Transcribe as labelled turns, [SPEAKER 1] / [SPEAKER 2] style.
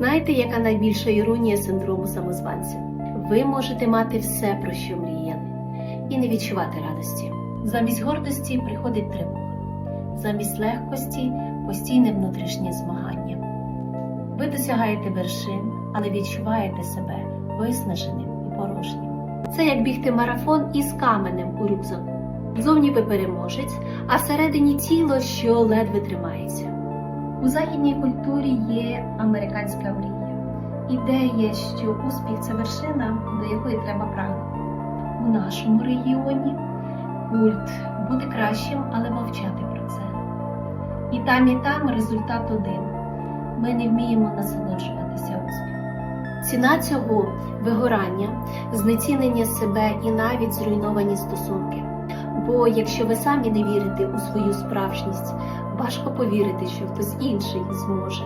[SPEAKER 1] Знаєте, яка найбільша іронія синдрому самозванця? Ви можете мати все, про що мріяли, і не відчувати радості. Замість гордості приходить тривога, замість легкості постійне внутрішнє змагання. Ви досягаєте вершин, але відчуваєте себе виснаженим і порожнім. Це як бігти марафон із каменем у рюкзаку. Зовні ви переможець, а всередині тіло, що ледве тримається. У західній культурі є американська мрія. Ідея, що успіх це вершина, до якої треба прагнути. У нашому регіоні культ бути кращим, але мовчати про це. І там, і там результат один. Ми не вміємо насолоджуватися успіхом. Ціна цього вигорання, знецінення себе і навіть зруйновані стосунки. Бо якщо ви самі не вірите у свою справжність, важко повірити, що хтось інший зможе.